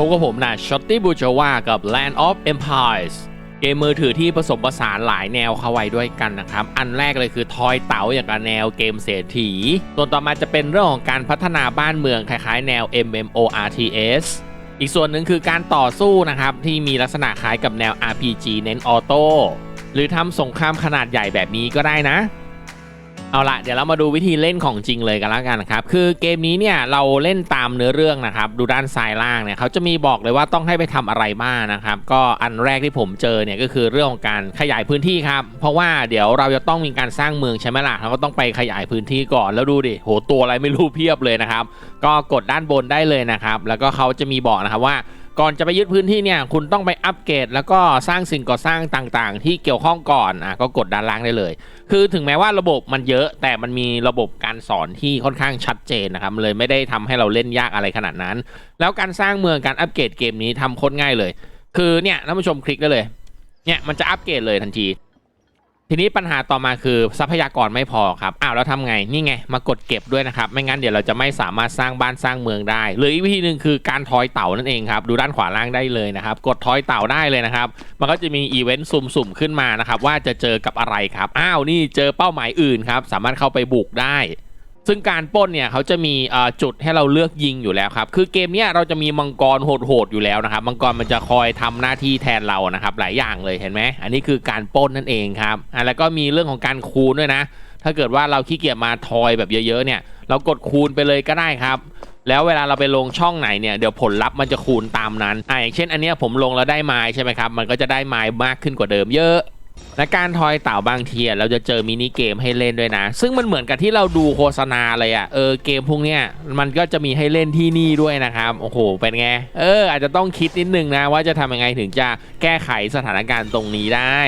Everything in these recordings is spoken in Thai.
พบกับผมนะช็อตตี้บูจาวากับ Land of Empires เกมมือถือที่ผสมผสานหลายแนวเข้าไว้ด้วยกันนะครับ อันแรกเลยคือทอยเต๋าอย่างกับแนวเกมเศรษฐีส่วนต่อมาจะเป็นเรื่องของการพัฒนาบ้านเมืองคล้ายๆ แนว MMORTS อีกส่วนหนึ่งคือการต่อสู้นะครับ ที่มีลักษณะคล้ายกับแนว RPG เน้นออโต้หรือทำสงครามขนาดใหญ่แบบนี้ก็ได้นะ เอาละเดี๋ยวเรามาดูวิธีเล่นของจริงเลยกันแล้วกันนะครับ คือเกมนี้เนี่ยเราเล่นตามเนื้อเรื่องนะครับ ดูด้านซ้ายล่างเนี่ยเขาจะมีบอกเลยว่าต้องให้ไปทำอะไรบ้างนะครับ ก็อันแรกที่ผมเจอเนี่ยก็คือเรื่องของการขยายพื้นที่ครับ เพราะว่าเดี๋ยวเราจะต้องมีการสร้างเมืองใช่ไหมล่ะเราก็ต้องไปขยายพื้นที่ก่อนแล้วดูดิโหตัวอะไรไม่รู้เพียบเลยนะครับ ก็กดด้านบนได้เลยนะครับ แล้วก็เขาจะมีบอกนะครับว่า ก่อนจะไปยึดพื้นที่เนี่ยคุณต้องไปอัปเกรดแล้วก็สร้างสิ่งก่อสร้างต่างๆ ที่เกี่ยวข้องก่อนอะก็กดด้านล่างได้เลย คือถึงแม้ว่าระบบมันเยอะ แต่มันมีระบบการสอนที่ค่อนข้างชัดเจนนะครับเลยไม่ได้ทำให้เราเล่นยากอะไรขนาดนั้น แล้วการสร้างเมืองการอัปเกรดเกมนี้ทำโคตรง่ายเลย คือเนี่ยท่านผู้ชมคลิกได้เลยเนี่ยมันจะอัปเกรดเลยทันที ทีนี้ปัญหาต่อมาคือทรัพยากรไม่พอครับอ้าวแล้วทำไงนี่ไง มากดเก็บด้วยนะครับไม่งั้นเดี๋ยวเราจะไม่สามารถสร้างบ้านสร้างเมืองได้หรืออีกวิธีหนึ่งคือการทอยเต่านั่นเองครับดูด้านขวาล่างได้เลยนะครับ กดทอยเต่าได้เลยนะครับ มันก็จะมีอีเวนต์สุ่มๆขึ้นมานะครับว่าจะเจอกับอะไรครับอ้าวนี่เจอเป้าหมายอื่นครับสามารถเข้าไปบุกได้ ซึ่งการป้นเนี่ยเขาจะมีจุดให้เราเลือกยิงอยู่แล้วครับ คือเกมเนี้ยเราจะมีมังกรโหดๆอยู่แล้วนะครับ มังกรมันจะคอยทำหน้าที่แทนเรานะครับ หลายอย่างเลยเห็นไหมอันนี้คือการป้นนั่นเองครับอะแล้วก็มีเรื่องของการคูณด้วยนะ ถ้าเกิดว่าเราขี้เกียจมาทอยแบบเยอะๆเนี่ย เรากดคูณไปเลยก็ได้ครับแล้วเวลาเราไปลงช่องไหนเนี่ยเดี๋ยวผลลัพธ์มันจะคูณตามนั้นอะอย่างเช่น อันเนี้ยผมลงแล้วได้ไม้ใช่ไหมครับ มันก็จะได้ไม้มากขึ้นกว่าเดิมเยอะ และการทอยเต่าบางทีเราจะเจอมินิเกมให้เล่นด้วยนะ ซึ่งมันเหมือนกับที่เราดูโฆษณาเลยอะเออเกมพวกเนี้ยมันก็จะมีให้เล่นที่นี่ด้วยนะครับโอ้โหเป็นไงเอออาจจะต้องคิดนิดนึงนะว่าจะทำยังไงถึงจะแก้ไขสถานการณ์ตรงนี้ได้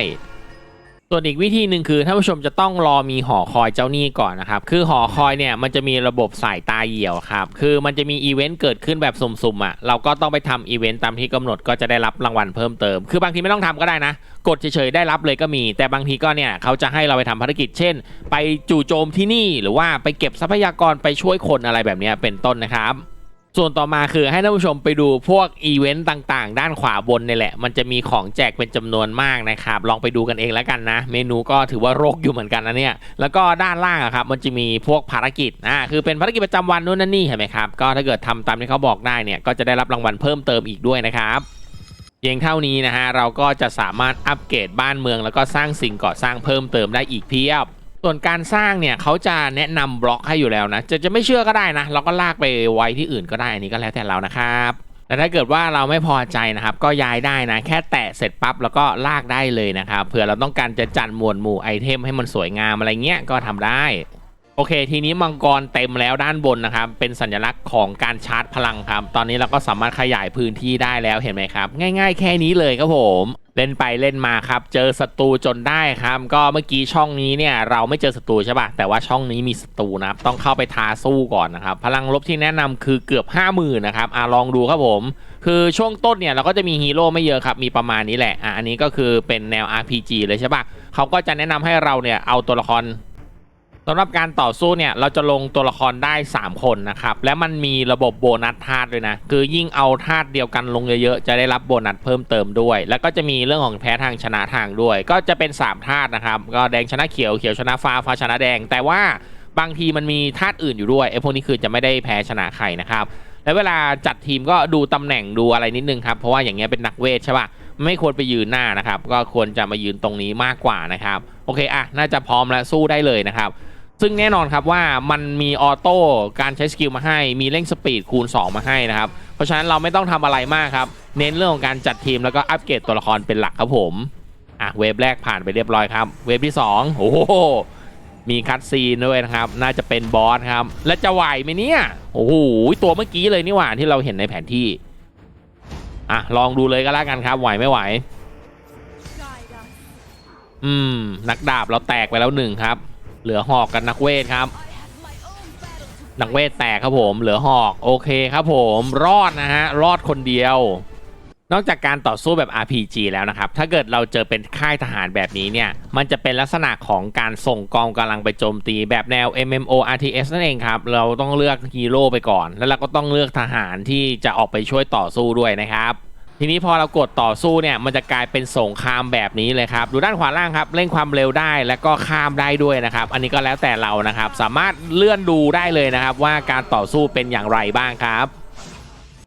ส่วนอีกวิธีหนึ่งคือท่านผู้ชมจะต้องรอมีหอคอยเจ้าหนี้ก่อนนะครับ คือหอคอยเนี่ยมันจะมีระบบสายตาเหี่ยวครับ คือมันจะมีอีเวนต์เกิดขึ้นแบบสุ่มๆอะ เราก็ต้องไปทำอีเวนต์ตามที่กำหนดก็จะได้รับรางวัลเพิ่มเติม คือบางทีไม่ต้องทำก็ได้นะ กดเฉยๆได้รับเลยก็มี แต่บางทีก็เนี่ยเขาจะให้เราไปทำภารกิจ เช่น ไปจู่โจมที่นี่หรือว่าไปเก็บทรัพยากรไปช่วยคนอะไรแบบนี้เป็นต้นนะครับ ส่วนต่อมาคือให้ท่านผู้ชมไปดูพวกอีเวนต์ต่างๆ ด้านขวาบนนี่แหละ มันจะมีของแจกเป็นจำนวนมากนะครับ ลองไปดูกันเองแล้วกันนะ เมนูก็ถือว่ารกอยู่เหมือนกันนะเนี่ย แล้วก็ด้านล่างครับ มันจะมีพวกภารกิจ อ่า คือเป็นภารกิจประจำวันนู่นนั่นนี่เห็นไหมครับ ก็ถ้าเกิดทำตามที่เขาบอกได้เนี่ย ก็จะได้รับรางวัลเพิ่มเติมอีกด้วยนะครับเพียงเท่านี้นะฮะเราก็จะสามารถอัปเกรดบ้านเมือง แล้วก็สร้างสิ่งก่อสร้างเพิ่มเติมได้อีกเพียบ ส่วนการสร้างเนี่ยเขาจะแนะนำบล็อกให้อยู่แล้วนะ จะจะไม่เชื่อก็ได้นะ เราก็ลากไปไว้ที่อื่นก็ได้ อันนี้ก็แล้วแต่เรานะครับแต่ถ้าเกิดว่าเราไม่พอใจนะครับ ก็ย้ายได้นะ แค่แตะเสร็จปั๊บแล้วก็ลากได้เลยนะครับเผื่อเราต้องการจะจัดหมวดหมู่ไอเทมให้มันสวยงามอะไรเงี้ยก็ทำได้โอเค ทีนี้มังกรเต็มแล้วด้านบนนะครับ เป็นสัญลักษณ์ของการชาร์จพลังครับ ตอนนี้เราก็สามารถขยายพื้นที่ได้แล้วเห็นไหมครับ ง่าย ๆ แค่นี้เลยครับผม เล่นไปเล่นมาครับ เจอศัตรูจนได้ครับ ก็เมื่อกี้ช่องนี้เนี่ยเราไม่เจอศัตรูใช่ปะแต่ว่าช่องนี้มีศัตรูนะครับต้องเข้าไปท้าสู้ก่อนนะครับ พลังลบที่แนะนำคือเกือบ 5 0,000นะครับอะลองดูครับผม คือช่วงต้นเนี่ยเราก็จะมีฮีโร่ไม่เยอะครับ มีประมาณนี้แหละอะอันนี้ก็คือเป็นแนว RPG เลยใช่ปะเขาก็จะแนะนำให้เราเนี่ยเอาตัวละคร สำหรับการต่อสู้เนี่ยเราจะลงตัวละครได้ 3 คนนะครับ และมันมีระบบโบนัสธาตุด้วยนะ คือยิ่งเอาธาตุเดียวกันลงเยอะๆ จะได้รับโบนัสเพิ่มเติมด้วย แล้วก็จะมีเรื่องของแพ้ทางชนะทางด้วย ก็จะเป็น3ธาตุนะครับ ก็แดงชนะเขียวเขียวชนะฟ้าฟ้าชนะแดง แต่ว่าบางทีมันมีธาตุอื่นอยู่ด้วยไอ้พวกนี้คือจะไม่ได้แพ้ชนะใครนะครับแล้วเวลาจัดทีมก็ดูตำแหน่งดูอะไรนิดนึงครับเพราะว่าอย่างเงี้ยเป็นนักเวทใช่ป่ะไม่ควรไปยืนหน้านะครับ ก็ควรจะมายืนตรงนี้มากกว่านะครับ โอเคอะน่าจะพร้อมแล้วสู้ได้เลยนะครับ ซึ่งแน่นอนครับว่ามันมีออโต้การใช้สกิลมาให้ มีเร่งสปีดคูณ 2 มาให้นะครับ เพราะฉะนั้นเราไม่ต้องทำอะไรมากครับ เน้นเรื่องของการจัดทีมแล้วก็อัปเกรดตัวละครเป็นหลักครับผม อะเวฟแรกผ่านไปเรียบร้อยครับ เวฟที่ 2 โอ้โห มีคัตซีนด้วยนะครับ น่าจะเป็นบอสครับ และจะไหวไหมเนี่ย โอ้โห ตัวเมื่อกี้เลยนี่หว่าที่เราเห็นในแผนที่ อะลองดูเลยก็แล้วกันครับ ไหวไม่ไหว อืม นักดาบเราแตกไปแล้วหนึ่งครับ เหลือหอกกับนักเวทครับ นักเวทแตกครับผม เหลือหอกโอเคครับผมรอดนะฮะรอดคนเดียว นอกจากการต่อสู้แบบ RPG แล้วนะครับ ถ้าเกิดเราเจอเป็นค่ายทหารแบบนี้เนี่ย มันจะเป็นลักษณะของการส่งกองกำลังไปโจมตีแบบแนว MMO RTS นั่นเองครับ เราต้องเลือกฮีโร่ไปก่อน แล้วเราก็ต้องเลือกทหารที่จะออกไปช่วยต่อสู้ด้วยนะครับ ทีนี้พอเรากดต่อสู้เนี่ยมันจะกลายเป็นสงครามแบบนี้เลยครับดูด้านขวาล่างครับเร่งความเร็วได้และก็ข้ามได้ด้วยนะครับ อันนี้ก็แล้วแต่เรานะครับ สามารถเลื่อนดูได้เลยนะครับ ว่าการต่อสู้เป็นอย่างไรบ้างครับ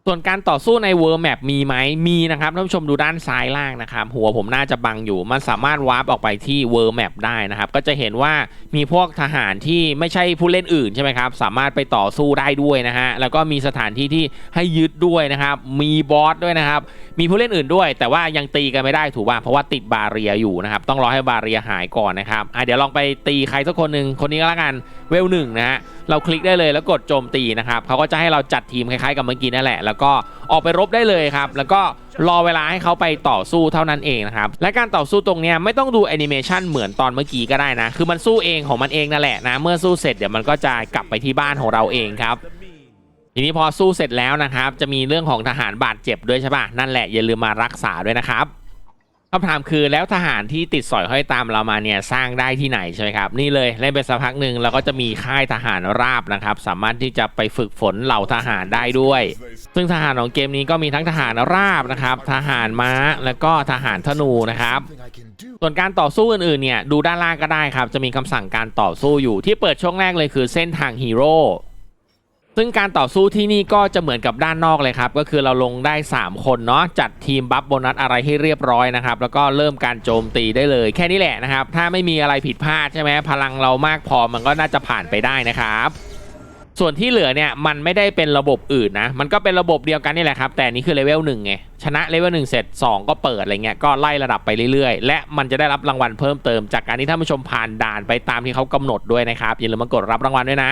ส่วนการต่อสู้ใน World Map มีไหมมีนะครับท่านผู้ชมดูด้านซ้ายล่างนะครับ หัวผมน่าจะบังอยู่ มันสามารถวาร์ปออกไปที่ World Map ได้นะครับ ก็จะเห็นว่ามีพวกทหารที่ไม่ใช่ผู้เล่นอื่นใช่ไหมครับ สามารถไปต่อสู้ได้ด้วยนะฮะ แล้วก็มีสถานที่ที่ให้ยึดด้วยนะครับ มีบอสด้วยนะครับ มีผู้เล่นอื่นด้วย แต่ว่ายังตีกันไม่ได้ถูกป่ะ เพราะว่าติดบาเรียอยู่นะครับ ต้องรอให้บาเรียหายก่อนนะครับอะเดี๋ยวลองไปตีใครสักคนหนึ่งคนนี้ก็แล้วกัน เวลหนึ่งนะฮะ เราคลิกได้เลยแล้วกดโจมตีนะครับ เขาก็จะให้เราจัดทีมคล้ายๆกับเมื่อกี้นั่นแหละแล้วก็ออกไปรบได้เลยครับ แล้วก็รอเวลาให้เขาไปต่อสู้เท่านั้นเองนะครับ และการต่อสู้ตรงนี้ไม่ต้องดูแอนิเมชันเหมือนตอนเมื่อกี้ก็ได้นะ คือมันสู้เองของมันเองนั่นแหละนะ เมื่อสู้เสร็จเดี๋ยวมันก็จะกลับไปที่บ้านของเราเองครับทีนี้พอสู้เสร็จแล้วนะครับ จะมีเรื่องของทหารบาดเจ็บด้วยใช่ปะนั่นแหละอย่าลืมมารักษาด้วยนะครับ คำถามคือแล้วทหารที่ติดสอยห้อยตามเรามาเนี่ยสร้างได้ที่ไหนใช่ไหมครับ นี่เลยเล่นไปสักพักหนึ่งเราก็จะมีค่ายทหารราบนะครับ สามารถที่จะไปฝึกฝนเหล่าทหารได้ด้วย ซึ่งทหารของเกมนี้ก็มีทั้งทหารราบนะครับ ทหารม้าแล้วก็ทหารธนูนะครับ ส่วนการต่อสู้อื่นๆเนี่ยดูด้านล่างก็ได้ครับ จะมีคำสั่งการต่อสู้อยู่ที่เปิดช่วงแรกเลยคือเส้นทางฮีโร่ ซึ่งการต่อสู้ที่นี่ก็จะเหมือนกับด้านนอกเลยครับ ก็คือเราลงได้ 3 คนเนาะจัดทีมบัฟโบนัสอะไรให้เรียบร้อยนะครับ แล้วก็เริ่มการโจมตีได้เลยแค่นี้แหละนะครับ ถ้าไม่มีอะไรผิดพลาดใช่ไหมพลังเรามากพอมันก็น่าจะผ่านไปได้นะครับส่วนที่เหลือเนี่ยมันไม่ได้เป็นระบบอื่นนะ มันก็เป็นระบบเดียวกันนี่แหละครับ แต่นี่คือเลเวลหนึ่งไง ชนะเลเวลหนึ่งเสร็จ 2 ก็เปิดอะไรเงี้ยก็ไล่ระดับไปเรื่อยๆ และมันจะได้รับรางวัลเพิ่มเติมจากการที่ท่านผู้ชมผ่านด่านไปตามที่เขากำหนดด้วยนะครับอย่าลืมมากดรับรางวัลด้วยนะ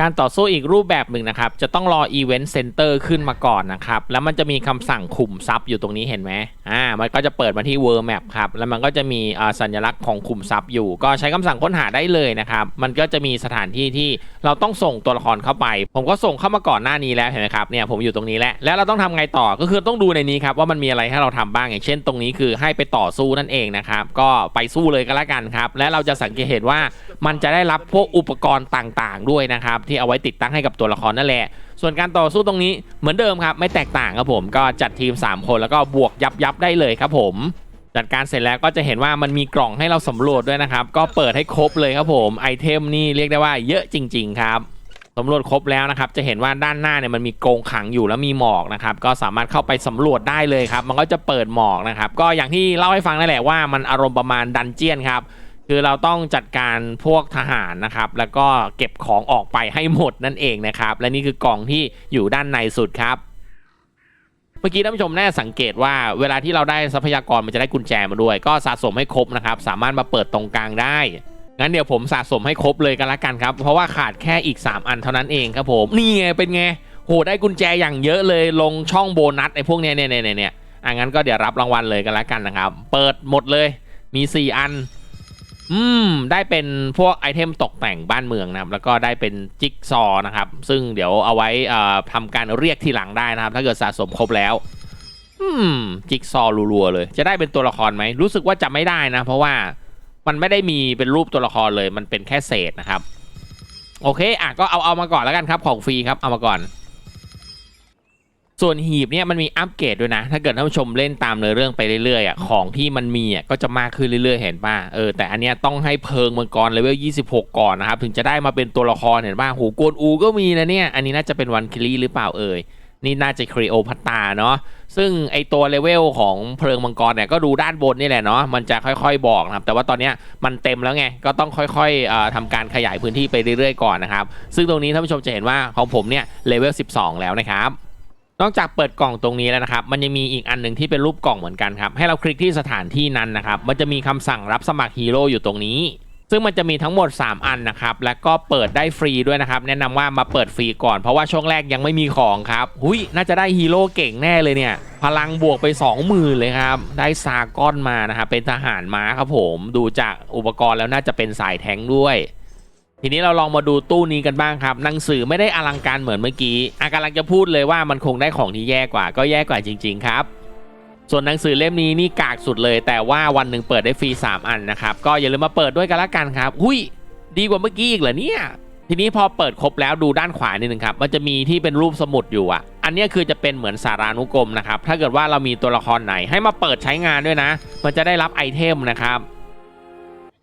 การต่อสู้อีกรูปแบบหนึ่งนะครับ จะต้องรอ Event Center ขึ้นมาก่อนนะครับ แล้วมันจะมีคำสั่งขุมทรัพย์อยู่ตรงนี้เห็นไหมอ่า มันก็จะเปิดมาที่ World Map ครับ แล้วมันก็จะมีสัญลักษณ์ของขุมทรัพย์อยู่ ก็ใช้คำสั่งค้นหาได้เลยนะครับ มันก็จะมีสถานที่ที่เราต้องส่งตัวละครเข้าไป ผมก็ส่งเข้ามาก่อนหน้านี้แล้วเห็นไหมครับ เนี่ยผมอยู่ตรงนี้แล้ว แล้วเราต้องทำไงต่อ ก็คือต้องดูในนี้ครับว่ามันมีอะไรให้เราทำบ้าง อย่างเช่น ตรงนี้คือให้ไปต่อสู้นั่นเองนะครับ ก็ไปสู้เลยก็แล้วกันครับ และเราจะสังเกตเห็นว่ามันจะได้รับพวกอุปกรณ์ต่าง ๆ ด้วยนะครับที่เอาไว้ติดตั้งให้กับตัวละครนั่นแหละ ส่วนการต่อสู้ตรงนี้เหมือนเดิมครับไม่แตกต่างครับผมก็จัดทีม 3 คนแล้วก็บวกยับยับได้เลยครับผมจัดการเสร็จแล้วก็จะเห็นว่ามันมีกล่องให้เราสำรวจด้วยนะครับ ก็เปิดให้ครบเลยครับผมไอเทมนี่เรียกได้ว่าเยอะจริง ๆ ครับสำรวจครบแล้วนะครับ จะเห็นว่าด้านหน้าเนี่ยมันมีโกรงขังอยู่แล้วมีหมอกนะครับ ก็สามารถเข้าไปสำรวจได้เลยครับ มันก็จะเปิดหมอกนะครับ ก็อย่างที่เล่าให้ฟังนั่นแหละว่ามันอารมณ์ประมาณดันเจียนครับ คือเราต้องจัดการพวกทหารนะครับ แล้วก็เก็บของออกไปให้หมดนั่นเองนะครับ และนี่คือกล่องที่อยู่ด้านในสุดครับเมื่อกี้ท่านผู้ชมแน่าสังเกตว่าเวลาที่เราได้ทรัพยากรมันจะได้กุญแจมาด้วย ก็สะสมให้ครบนะครับ สามารถมาเปิดตรงกลางได้ งั้นเดี๋ยวผมสะสมให้ครบเลยกันละกันครับ เพราะว่าขาดแค่อีก 3 อันเท่านั้นเองครับผม นี่ไงเป็นไง โหได้กุญแจอย่างเยอะเลยลงช่องโบนัสไอ้พวกเนี้ยเนี่ยเนี่ยเนี่ยอะงั้นก็เดี๋ยวรับรางวัลเลยกันละกันนะครับ เปิดหมดเลยมี 4 อัน อืม ได้เป็นพวกไอเทมตกแต่งบ้านเมืองนะครับ แล้วก็ได้เป็นจิ๊กซอว์นะครับ ซึ่งเดี๋ยวเอาไว้เอ่อทำการเรียกทีหลังได้นะครับ ถ้าเกิดสะสมครบแล้ว อืม จิ๊กซอว์รัวๆเลย จะได้เป็นตัวละครไหม รู้สึกว่าจะไม่ได้นะ เพราะว่ามันไม่ได้มีเป็นรูปตัวละครเลย มันเป็นแค่เศษนะครับ โอเค อะก็เอาเอามาก่อนแล้วกันครับ ของฟรีครับ เอามาก่อน ส่วนหีบเนี่ยมันมีอัปเกรดด้วยนะ ถ้าเกิดท่านผู้ชมเล่นตามเนื้อเรื่องไปเรื่อยๆอะของที่มันมีอะก็จะมากขึ้นเรื่อยๆ เห็นป่ะเออแต่อันเนี้ยต้องให้เพิงมังกรเลเวล 26 ก่อนนะครับ ถึงจะได้มาเป็นตัวละครเห็นป่ะหูกนอูก็มีนะเนี่ย อันนี้น่าจะเป็นวันคิรีหรือเปล่าเอ่ยนี่น่าจะครีโอพัตตาเนาะซึ่งไอตัวเลเวลของเพลิงมังกรเนี่ยก็ดูด้านบนนี่แหละเนาะมันจะค่อยๆบอกนะครับแต่ว่าตอนนี้มันเต็มแล้วไงก็ต้องค่อยๆเอ่อทำการขยายพื้นที่ไปเรื่อยๆก่อนนะครับซึ่งตรงนี้ท่านผู้ชมจะเห็นว่าของผมเนี่ยเลเวล 12 แล้วนะครับ นอกจากเปิดกล่องตรงนี้แล้วนะครับ มันยังมีอีกอันหนึ่งที่เป็นรูปกล่องเหมือนกันครับ ให้เราคลิกที่สถานที่นั้นนะครับ มันจะมีคำสั่งรับสมัครฮีโร่อยู่ตรงนี้ ซึ่งมันจะมีทั้งหมด 3 อันนะครับ แล้วก็เปิดได้ฟรีด้วยนะครับ แนะนำว่ามาเปิดฟรีก่อน เพราะว่าช่วงแรกยังไม่มีของครับ หุยน่าจะได้ฮีโร่เก่งแน่เลยเนี่ย พลังบวกไป 20,000 เลยครับ ได้ซาก้อนมานะครับ เป็นทหารม้าครับผม ดูจากอุปกรณ์แล้วน่าจะเป็นสายแทงด้วย ทีนี้เราลองมาดูตู้นี้กันบ้างครับหนังสือไม่ได้อลังการเหมือนเมื่อกี้อากำลังจะพูดเลยว่ามันคงได้ของที่แย่กว่า ก็แย่กว่าจริง ๆ ครับ ส่วนหนังสือเล่มนี้นี่กากสุดเลย แต่ว่าวันหนึ่งเปิดได้ฟรี3 อันนะครับก็อย่าลืมมาเปิดด้วยกันละกันครับหุยดีกว่าเมื่อกี้อีกเหรอเนี่ยทีนี้พอเปิดครบแล้วดูด้านขวานิดนึงครับ มันจะมีที่เป็นรูปสมุดอยู่อะ อันนี้คือจะเป็นเหมือนสารานุกรมนะครับ ถ้าเกิดว่าเรามีตัวละครไหนให้มาเปิดใช้งานด้วยนะ มันจะได้รับไอเทมนะครับ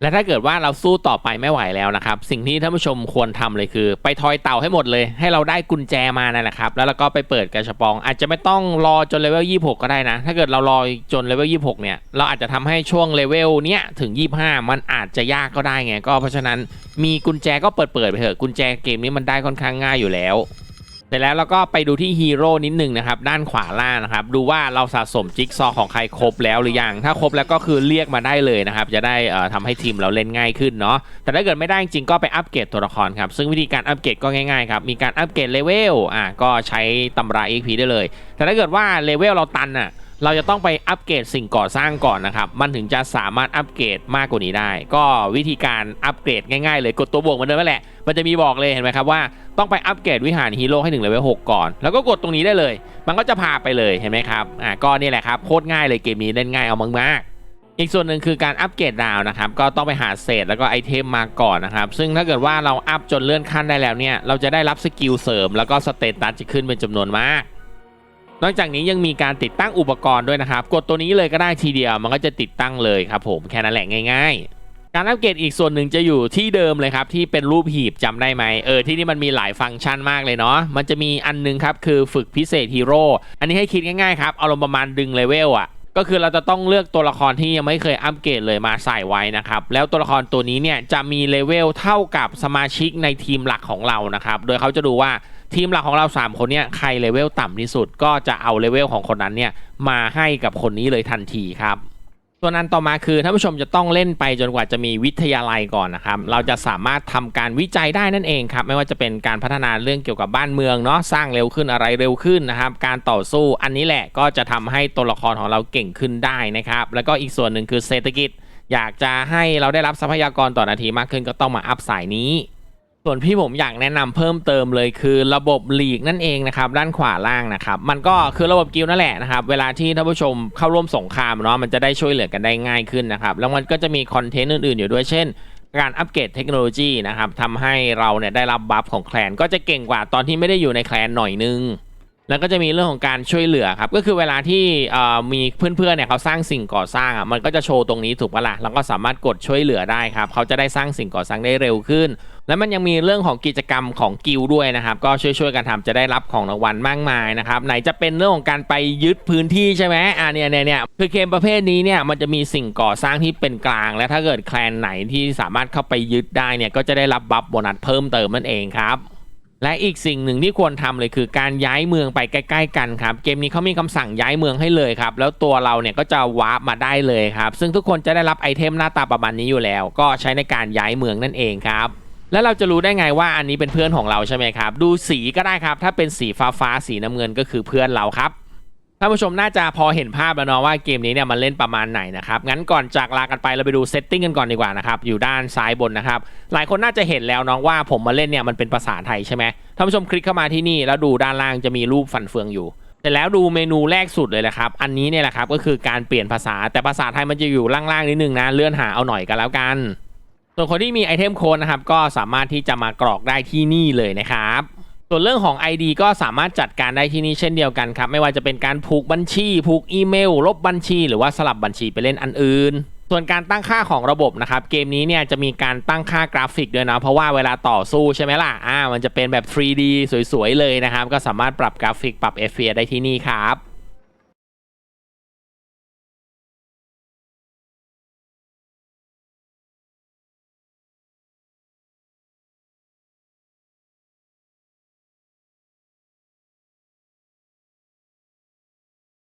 และถ้าเกิดว่าเราสู้ต่อไปไม่ไหวแล้วนะครับ สิ่งที่ท่านผู้ชมควรทำเลยคือ ไปทอยเต่าให้หมดเลย ให้เราได้กุญแจมานั่นแหละครับ แล้วเราก็ไปเปิดกระชปอง อาจจะไม่ต้องรอจนเลเวล26 ก็ได้นะ ถ้าเกิดเรารอจนเลเวล26 เนี่ย เราอาจจะทำให้ช่วงเลเวลเนี้ยถึง 25 มันอาจจะยากก็ได้ไง ก็เพราะฉะนั้นมีกุญแจก็เปิดเปิดไปเถอะกุญแจเกมนี้มันได้ค่อนข้างง่ายอยู่แล้ว สร็จแล้วเราก็ไปดูที่ฮีโร่นิดหนึ่งนะครับ ด้านขวาล่างนะครับ ดูว่าเราสะสมจิ๊กซอของใครครบแล้วหรือยัง ถ้าครบแล้วก็คือเรียกมาได้เลยนะครับ จะได้เอ่อทำให้ทีมเราเล่นง่ายขึ้นเนาะแต่ถ้าเกิดไม่ได้จริงก็ไปอัปเกรดตัวละครครับ ซึ่งวิธีการอัปเกรดก็ง่ายๆครับ มีการอัปเกรดเลเวลอะก็ใช้ตำรา XP ได้เลย แต่ถ้าเกิดว่าเลเวลเราตันอะ เราจะต้องไปอัปเกรดสิ่งก่อสร้างก่อนนะครับ มันถึงจะสามารถอัปเกรดมากกว่านี้ได้ ก็วิธีการอัปเกรดง่ายๆเลยกดตัวบวกเหมือนเดิมนั่นแหละ มันจะมีบอกเลยเห็นไหมครับว่าต้องไปอัปเกรดวิหารฮีโร่ให้ถึงเลเวล6ก่อน แล้วก็กดตรงนี้ได้เลย มันก็จะพาไปเลยเห็นไหมครับอ่าก็นี่แหละครับโคตรง่ายเลยเกมนี้เล่นง่ายเอามากๆ อีกส่วนหนึ่งคือการอัปเกรดดาวนะครับก็ต้องไปหาเศษแล้วก็ไอเทมมาก่อนนะครับซึ่งถ้าเกิดว่าเราอัพจนเลื่อนขั้นได้แล้วเนี่ยเราจะได้รับสกิลเสริมแล้วก็สเตตัสจะขึ้นเป็นจำนวนมาก นอกจากนี้ยังมีการติดตั้งอุปกรณ์ด้วยนะครับ กดตัวนี้เลยก็ได้ทีเดียวมันก็จะติดตั้งเลยครับผมแค่นั้นแหละง่าย ๆการอัปเกรดอีกส่วนหนึ่งจะอยู่ที่เดิมเลยครับ ที่เป็นรูปหีบจำได้ไหมเออที่นี่มันมีหลายฟังก์ชันมากเลยเนาะมันจะมีอันหนึงครับ คือฝึกพิเศษฮีโร่อันนี้ให้คิดง่ายๆครับเอาลงประมาณดึงเลเวลอะก็คือเราจะต้องเลือกตัวละครที่ยังไม่เคยอัปเกรดเลยมาใส่ไว้นะครับ แล้วตัวละครตัวนี้เนี่ยจะมีเลเวลเท่ากับสมาชิกในทีมหลักของเรานะครับ โดยเขาจะดูว่า ทีมหลักของเรา 3 คนเนี่ยใครเลเวลต่ำที่สุด ก็จะเอาเลเวลของคนนั้นเนี่ยมาให้กับคนนี้เลยทันทีครับส่วนอันต่อมาคือท่านผู้ชมจะต้องเล่นไปจนกว่าจะมีวิทยาลัยก่อนนะครับ เราจะสามารถทำการวิจัยได้นั่นเองครับ ไม่ว่าจะเป็นการพัฒนาเรื่องเกี่ยวกับบ้านเมืองเนาะสร้างเร็วขึ้นอะไรเร็วขึ้นนะครับ การต่อสู้อันนี้แหละก็จะทำให้ตัวละครของเราเก่งขึ้นได้นะครับ แล้วก็อีกส่วนหนึ่งคือเศรษฐกิจ อยากจะให้เราได้รับทรัพยากรต่อนาทีมากขึ้นก็ต้องมาอัพสายนี้ ส่วนที่ผมอยากแนะนำเพิ่มเติมเลยคือระบบลีกนั่นเองนะครับด้านขวาล่างนะครับมันก็คือระบบกิลนั่นแหละนะครับเวลาที่ท่านผู้ชมเข้าร่วมสงครามเนาะมันจะได้ช่วยเหลือกันได้ง่ายขึ้นนะครับแล้วมันก็จะมีคอนเทนต์อื่นๆอยู่ด้วยเช่น การอัปเกรดเทคโนโลยีนะครับทำให้เราเนี่ยได้รับบัฟของแคลนก็จะเก่งกว่าตอนที่ไม่ได้อยู่ในแคลนหน่อยนึงแล้วก็จะมีเรื่องของการช่วยเหลือครับก็คือเวลาที่มีเพื่อนๆเนี่ยเขาสร้างสิ่งก่อสร้างอะมันก็จะโชว์ตรงนี้ถูกปะล่ะแล้วก็สามารถกดช่วยเหลือได้ครับเขาจะได้สร้างสิ่งก่อสร้างได้เร็วขึ้น แล้วมันยังมีเรื่องของกิจกรรมของกิลด้วยนะครับ ก็ช่วยๆกันทำจะได้รับของรางวัลมากมายนะครับ ไหนจะเป็นเรื่องของการไปยึดพื้นที่ใช่ไหมอ่าเนี่ยเนี่ยเนี่ยคือเกมประเภทนี้เนี่ยมันจะมีสิ่งก่อสร้างที่เป็นกลาง และถ้าเกิดแคลนไหนที่สามารถเข้าไปยึดได้เนี่ยก็จะได้รับบัฟโบนัสเพิ่มเติมนั่นเองครับและอีกสิ่งหนึ่งที่ควรทำเลยคือการย้ายเมืองไปใกล้ ๆ กันครับ เกมนี้เขามีคำสั่งย้ายเมืองให้เลยครับ แล้วตัวเราเนี่ยก็จะวาร์ปมาได้เลยครับ ซึ่งทุกคนจะได้รับไอเทมหน้าตาประมาณนี้อยู่แล้ว ก็ใช้ในการย้ายเมืองนั่นเองครับ แล้วเราจะรู้ได้ไงว่าอันนี้เป็นเพื่อนของเราใช่ไหมครับ ดูสีก็ได้ครับ ถ้าเป็นสีฟ้าฟ้าๆสีน้ำเงินก็คือเพื่อนเราครับท่านผู้ชมน่าจะพอเห็นภาพแล้วเนาะว่าเกมนี้เนี่ยมันเล่นประมาณไหนนะครับงั้นก่อนจากลากันไปเราไปดูเซตติ้งกันก่อนดีกว่านะครับอยู่ด้านซ้ายบนนะครับหลายคนน่าจะเห็นแล้วน้องว่าผมมาเล่นเนี่ยมันเป็นภาษาไทยใช่ไหมท่านผู้ชมคลิกเข้ามาที่นี่แล้วดูด้านล่างจะมีรูปฟันเฟืองอยู่เสร็จแล้วดูเมนูแรกสุดเลยนะครับ อันนี้เนี่ยแหละครับก็คือการเปลี่ยนภาษาแต่ภาษาไทยมันจะอยู่ล่างๆนิดนึงนะ เลื่อนหาเอาหน่อยกันแล้วกัน ส่วนคนที่มีไอเทมโค้ดนะครับก็สามารถที่จะมากรอกได้ที่นี่เลยนะครับ ส่วนเรื่องของ ID ก็สามารถจัดการได้ที่นี่เช่นเดียวกันครับ ไม่ว่าจะเป็นการผูกบัญชี ผูกอีเมล ลบบัญชี หรือว่าสลับบัญชีไปเล่นอันอื่น ส่วนการตั้งค่าของระบบนะครับ เกมนี้เนี่ยจะมีการตั้งค่ากราฟิกด้วยนะ เพราะว่าเวลาต่อสู้ใช่ไหมล่ะ อ่า มันจะเป็นแบบ 3D สวยๆเลยนะครับ ก็สามารถปรับกราฟิกปรับ FPS ได้ที่นี่ครับ